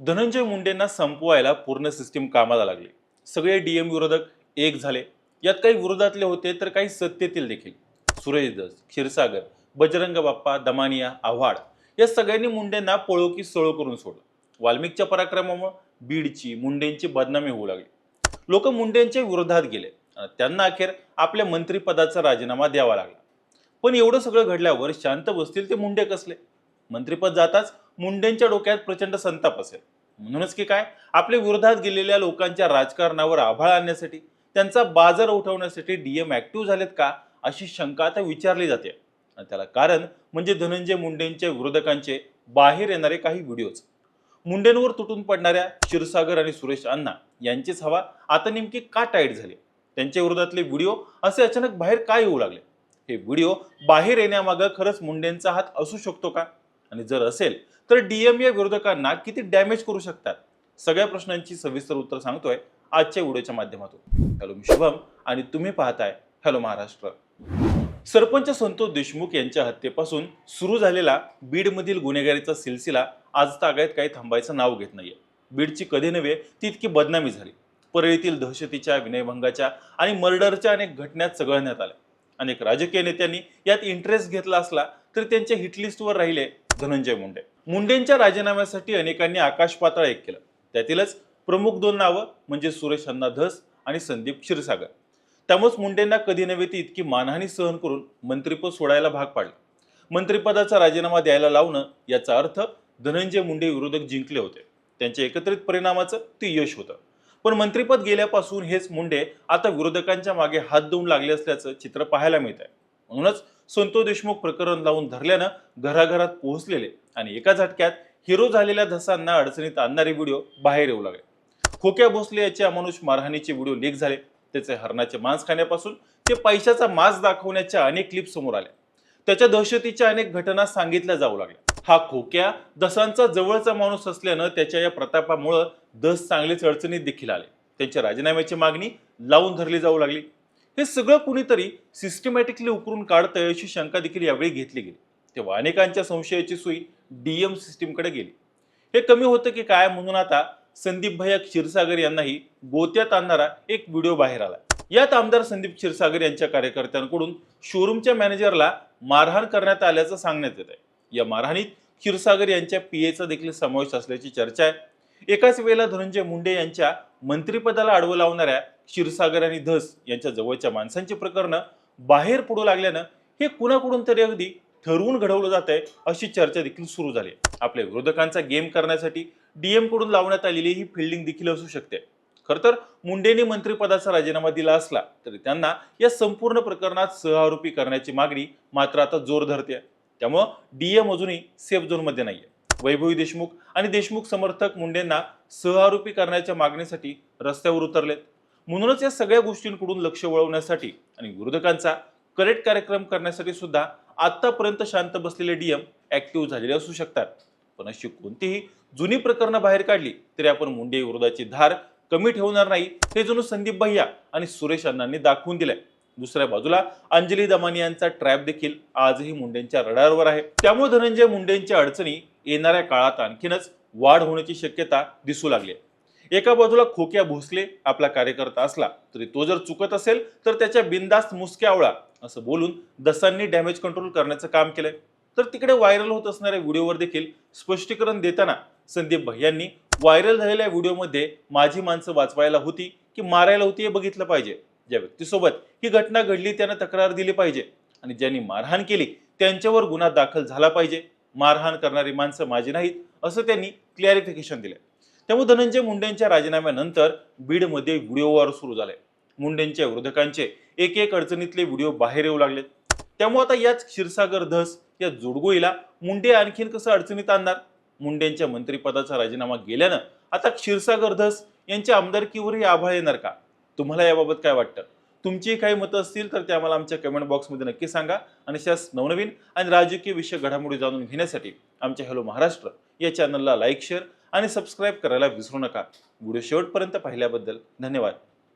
धनंजय मुंडेंना संपवायला पूर्ण सिस्टीम कामाला लागली. सगळे डीएम विरोधक एक झाले. यात काही विरोधातले होते तर काही सत्तेतील देखील. सुरेश दस क्षीरसागर बजरंग बाप्पा दमानिया आव्हाड या सगळ्यांनी मुंडेंना पळो की सळो करून सोडलं. वाल्मिकच्या पराक्रमामुळे बीडची मुंडेंची बदनामी होऊ लागली. लोक मुंडेंच्या विरोधात गेले. त्यांना अखेर आपल्या मंत्रिपदाचा राजीनामा द्यावा लागला. पण एवढं सगळं घडल्यावर शांत बसतील ते मुंडे कसले? मंत्रिपद जाताच मुंडेंच्या डोक्यात प्रचंड संताप असेल. म्हणूनच की काय? आपल्या विरोधात गेलेल्या लोकांच्या राजकारणावर आभाळ आणण्यासाठी त्यांचा बाजार उठवण्यासाठी डीएम ऍक्टिव्ह झालेत का अशी शंका आता विचारली जाते. त्याला कारण म्हणजे धनंजय मुंडेंच्या विरोधकांचे बाहेर येणारे काही व्हिडिओज. मुंडेंवर तुटून पडणाऱ्या क्षीरसागर आणि सुरेश अण्णा यांचीच हवा आता नेमकी का टाईट झाली? त्यांच्या विरोधातले व्हिडिओ असे अचानक बाहेर काय येऊ लागले? हे व्हिडिओ बाहेर येण्यामागं खरंच मुंडेंचा हात असू शकतो का? आणि जर असेल तर डीएमए विरोधकांना किती डॅमेज करू शकतात? सगळ्या प्रश्नांची सविस्तर उत्तर सांगतोय आजच्या व्हिडिओच्या माध्यमातून. हॅलो मी शुभम आणि तुम्ही पाहताय हॅलो महाराष्ट्र. सरपंच संतोष देशमुख यांच्या हत्येपासून सुरू झालेला बीडमधील गुन्हेगारीचा सिलसिला आज तागायत काही थांबायचं नाव घेत नाहीये. बीडची कधी नव्हे ती इतकी बदनामी झाली. परळीतील दहशतीच्या विनयभंगाच्या आणि मर्डरच्या अनेक घटनात चघळण्यात आल्या. अनेक राजकीय नेत्यांनी यात इंटरेस्ट घेतला असला तरी त्यांच्या हिटलिस्टवर राहिले धनंजय मुंडे. मुंडेंच्या राजीनाम्यासाठी अनेकांनी आकाश पाताळ एक केलं. त्यातीलच प्रमुख दोन नावं म्हणजे सुरेश अण्णा धस आणि संदीप क्षीरसागर. त्यामुळेच मुंडेंना कधी नव्हे ती इतकी मानहानी सहन करून मंत्रिपद सोडायला भाग पाडलं. मंत्रिपदाचा राजीनामा द्यायला लावणं याचा अर्थ धनंजय मुंडे विरोधक जिंकले होते. त्यांच्या एकत्रित परिणामाचं ते यश होतं. पण मंत्रिपद गेल्यापासून हेच मुंडे आता विरोधकांच्या मागे हात देऊन लागले असल्याचं चित्र पाहायला मिळत आहे म्हणूनच संतो देशमुख प्रकरण लावून धरल्यानं घराघरात पोहोचलेले आणि एका झटक्यात हिरो झालेल्या धसांना अडचणीत आणणारे व्हिडिओ बाहेर येऊ लागले. खोक्या भोसले याचे अमानुष मारहाणीचे व्हिडिओ लीक झाले. त्याचे हरणाचे मांस खाण्यापासून ते पैशाचा मांस दाखवण्याच्या अनेक क्लिप समोर आल्या. त्याच्या दहशतीच्या अनेक घटना सांगितल्या जाऊ लागल्या. हा खोक्या दसांचा जवळचा माणूस असल्यानं त्याच्या या प्रतापामुळं दस चांगलेच अडचणीत देखील आले. त्यांच्या राजीनाम्याची मागणी लावून धरली जाऊ लागली. हे सगळं कुणीतरी सिस्टमॅटिकली उकरून काढतंय अशी शंका देखील यावेळी घेतली गेली. तेव्हा अनेकांच्या संशयाची सुई डीएम सिस्टीमकडे गेली. हे कमी होतं की काय म्हणून आता संदीप भैया क्षीरसागर यांनाही गोत्यात आणणारा एक व्हिडिओ बाहेर आला. यात आमदार संदीप क्षीरसागर यांच्या कार्यकर्त्यांकडून शोरूमच्या मॅनेजरला मारहाण करण्यात आल्याचं सांगण्यात येत आहे या मारहाणीत क्षीरसागर यांच्या पीएचा देखील समावेश असल्याची चर्चा आहे. एकाच वेळेला धनंजय मुंडे यांच्या मंत्रिपदाला आडवं लावणाऱ्या क्षीरसागर आणि धस यांच्या जवळच्या माणसांची प्रकरणं बाहेर पडू लागल्यानं हे कुणाकडून तरी अगदी ठरवून घडवलं जात आहे अशी चर्चा देखील सुरू झाली. आपल्या विरोधकांचा गेम करण्यासाठी डीएमकडून लावण्यात आलेली ही फिल्डिंग देखील असू शकते. खरं तर मुंडेंनी मंत्रिपदाचा राजीनामा दिला असला तरी त्यांना या संपूर्ण प्रकरणात सहआरोपी करण्याची मागणी मात्र आता जोर धरते त्यामुळं डीएम अजूनही सेफ झोनमध्ये नाहीये. वैभवी देशमुख आणि देशमुख समर्थक मुंडेंना सहआरोपी करण्याच्या मागणीसाठी रस्त्यावर उतरलेत. म्हणूनच या सगळ्या गोष्टींकडून लक्ष वळवण्यासाठी आणि विरोधकांचा करेक्ट कार्यक्रम करण्यासाठी सुद्धा आतापर्यंत शांत बसलेले डीएम ऍक्टिव्ह झालेले असू शकतात. पण अशी कोणतीही जुनी प्रकरणं बाहेर काढली तरी आपण मुंडे विरोधाची धार कमी ठेवणार नाही हे जणू संदीप भैया आणि सुरेश अण्णांनी दाखवून दिलंय. दुसऱ्या बाजूला अंजली दमानी यांचा ट्रॅप देखील आजही मुंडेंच्या रडारवर आहे. त्यामुळे धनंजय मुंडेंच्या अडचणी येणाऱ्या काळात आणखीनच वाढ होण्याची शक्यता दिसू लागली आहे. एका बाजूला खोक्या भोसले आपला कार्यकर्ता असला तरी तो जर चुकत असेल तर त्याच्या बिंदास्त मुसक्या आवळा असं बोलून दसांनी डॅमेज कंट्रोल करण्याचं काम केलंय. तर तिकडे व्हायरल होत असणाऱ्या व्हिडिओवर देखील स्पष्टीकरण देताना संदीप भैयांनी व्हायरल झालेल्या व्हिडिओमध्ये माझी माणसं वाचवायला होती की मारायला होती हे बघितलं पाहिजे. ज्या व्यक्तीसोबत ही घटना घडली त्यानं तक्रार दिली पाहिजे आणि ज्यांनी मारहाण केली त्यांच्यावर गुन्हा दाखल झाला पाहिजे. मारहाण करणारी माणसं माझी नाहीत असं त्यांनी क्लॅरिफिकेशन दिलं त्यामुळे धनंजय मुंडेंच्या राजीनाम्यानंतर बीडमध्ये व्हिडिओ वॉर सुरू झाले मुंडेंच्या विरोधकांचे एक एक अडचणीतले व्हिडिओ बाहेर येऊ लागलेत. त्यामुळे आता याच क्षीरसागर धस या जोडगोईला मुंडे आणखीन कसं अडचणीत आणणार? मुंडेंच्या मंत्रिपदाचा राजीनामा गेल्यानं आता क्षीरसागर धस यांच्या आमदारकीवरही आभाळ येणार का? तुम्हाला याबाबत काय वाटतं? तुमची काही मतं असतील तर ते आम्हाला आमच्या कमेंट बॉक्समध्ये नक्की सांगा. आणि अशाच नवनवीन आणि राजकीय विषय घडामोडी जाणून घेण्यासाठी आमच्या हॅलो महाराष्ट्र या चॅनलला लाईक शेअर आणि सबस्क्राईब करायला विसरू नका. व्हिडिओ शेवटपर्यंत पाहिल्याबद्दल धन्यवाद.